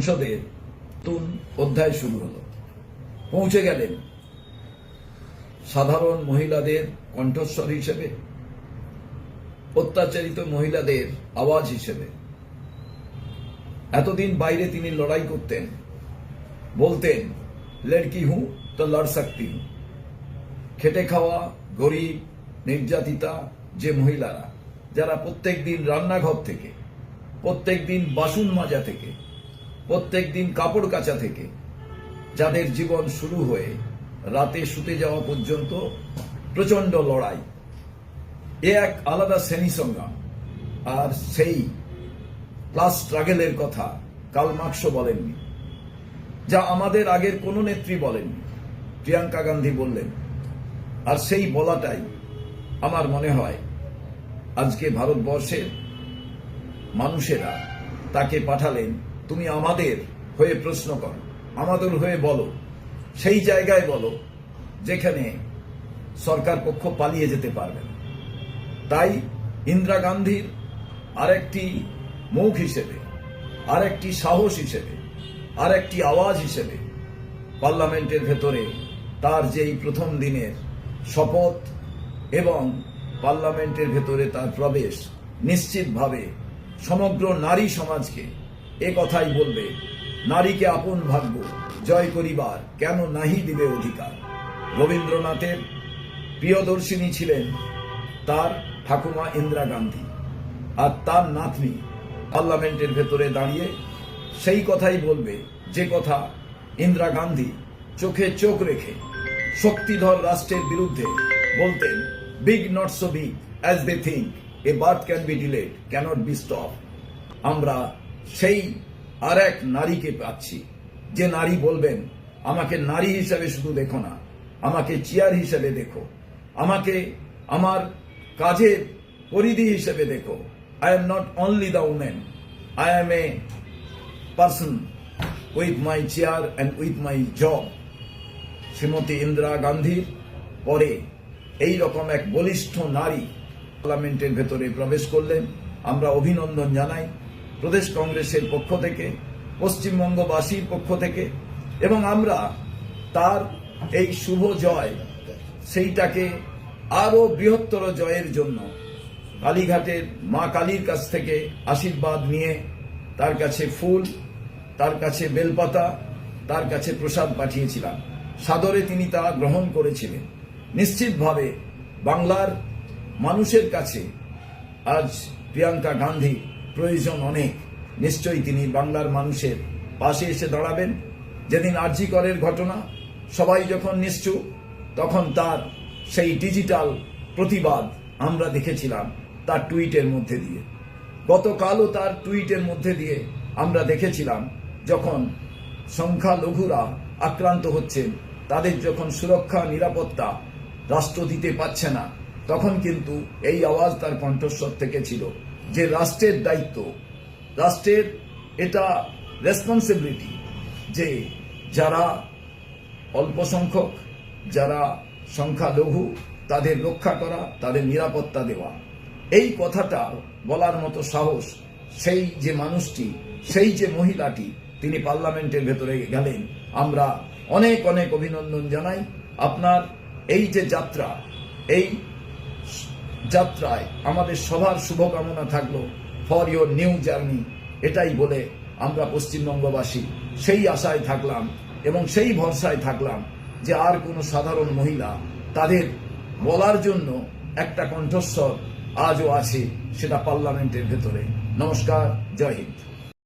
সংসদের নতুন অধ্যায় শুরু হলো। পৌঁছে গেলেন সাধারণ মহিলাদের কণ্ঠস্বর হিসেবে, অত্যাচারিত মহিলাদের আওয়াজ হিসেবে। এতদিন বাইরে তিনি লড়াই করতেন, বলতেন লড়কি হুঁ, তো লড় সকতি হুঁ। খেটে খাওয়া গরিব, নির্যাতিতা যে মহিলারা, যারা প্রত্যেক দিন রান্নাঘর থেকে প্রত্যেক দিন বাসন মাজা থেকে প্রত্যেক দিন কাপড় কাচা থেকে, যাদের জীবন শুরু হয়ে রাতে শুতে যাওয়া পর্যন্ত প্রচণ্ড লড়াই। এ এক আলাদা শ্রেণি সংগ্রাম আর সেই ক্লাস স্ট্রাগেলের কথা কাল মার্কস বলেননি, যা আমাদের আগের কোনো নেত্রী বলেননি, প্রিয়াঙ্কা গান্ধী বললেন। আর সেই বলাটাই আমার মনে হয় আজকে ভারতবর্ষের মানুষেরা তাকে পাঠালেন তুমি আমাদের হয়ে প্রশ্ন করো আমাদের হয়ে বলো, সেই জায়গায় বলো যেখানে সরকার পক্ষ পালিয়ে যেতে পারবে তাই ইন্দিরা গান্ধীর আরেকটি মুখ হিসেবে, আরেকটি সাহস হিসেবে, আরেকটি আওয়াজ হিসেবে পার্লামেন্টের ভেতরে তার যেই প্রথম দিনের শপথ এবং পার্লামেন্টের ভেতরে তার প্রবেশ নিশ্চিতভাবে সমগ্র নারী সমাজকে এ কথাই বলবে, নারীকে আপন ভাগ্য, জয় করিবার কেন নাহি দিবে অধিকার? রবীন্দ্রনাথের প্রিয়দর্শিনী ছিলেন তার ঠাকুমা ইন্দিরা গান্ধী আর তার নাতনি পার্লামেন্টের ভেতরে দাঁড়িয়ে সেই কথাই বলবে, যে কথা ইন্দিরা গান্ধী চোখে চোখ রেখে শক্তিধর রাষ্ট্রের বিরুদ্ধে বলতেন big not so big as they think a birth can be delayed cannot be stop আমরা সেই আর এক নারীকে পাচ্ছি। যে নারী বলবেন, আমাকে নারী হিসাবে শুধু দেখো না, আমাকে চেয়ার হিসাবে দেখো, আমাকে আমার কাজের পরিধি হিসেবে দেখো। I am not only the women I am a person with my chair and with my job Shrimati Indira গান্ধীর পরে এই রকম এক বলিষ্ঠ নারী পার্লামেন্টের ভেতরে প্রবেশ করলেন। আমরা অভিনন্দন জানাই। প্রদেশ কংগ্রেসের পক্ষ থেকে, পশ্চিমবঙ্গবাসীর পক্ষ থেকে, এবং আমরা তার এই শুভ জয়, সেইটাকে আরও বৃহত্তর জয়ের জন্য কালীঘাটের মা কালীর কাছ থেকে আশীর্বাদ নিয়ে তার কাছে ফুল, তার কাছে বেলপাতা, তার কাছে প্রসাদ পাঠিয়েছিলাম। সাদরে তিনি তা গ্রহণ করেছিলেন। নিশ্চিতভাবে বাংলার মানুষের কাছে আজ প্রিয়াঙ্কা গান্ধী প্রয়োজন অনেক। নিশ্চয়ই তিনি বাংলার মানুষের পাশে এসে দাঁড়াবেন। যেদিন আরজি করের ঘটনা, সবাই যখন নিশ্চুপ, তখন তার সেই ডিজিটাল প্রতিবাদ আমরা দেখেছিলাম তার টুইটের মধ্যে দিয়ে। গতকালও তার টুইটের মধ্যে দিয়ে আমরা দেখেছিলাম যখন সংখ্যালঘুরা আক্রান্ত হচ্ছেন তাদের যখন সুরক্ষা, নিরাপত্তা রাষ্ট্র দিতে পারছে না, তখন কিন্তু এই আওয়াজ তার কণ্ঠস্বর থেকে ছিল। যে রাষ্ট্রের দায়িত্ব, রাষ্ট্রের এটা রেসপন্সিবিলিটি যে যারা অল্প সংখ্যক, যারা সংখ্যালঘু, তাদের রক্ষা করা, তাদের নিরাপত্তা দেওয়া। এই কথাটা বলার মতো সাহস সেই যে মানুষটি, সেই যে মহিলাটি তিনি পার্লামেন্টের ভেতরে গেলেন। আমরা অনেক অনেক অভিনন্দন জানাই। আপনার এই যে যাত্রা, এই যাত্রায় আমাদের সবার শুভকামনা থাকল ফর ইউর নিউ জার্নি এটাই বলে আমরা পশ্চিমবঙ্গবাসী সেই আশায় থাকলাম এবং সেই ভরসায় থাকলাম যে আর কোনো সাধারণ মহিলা তাদের বলার জন্য একটা কণ্ঠস্বর আজও আছে সেটা পার্লামেন্টের ভেতরে। নমস্কার, জয় হিন্দ।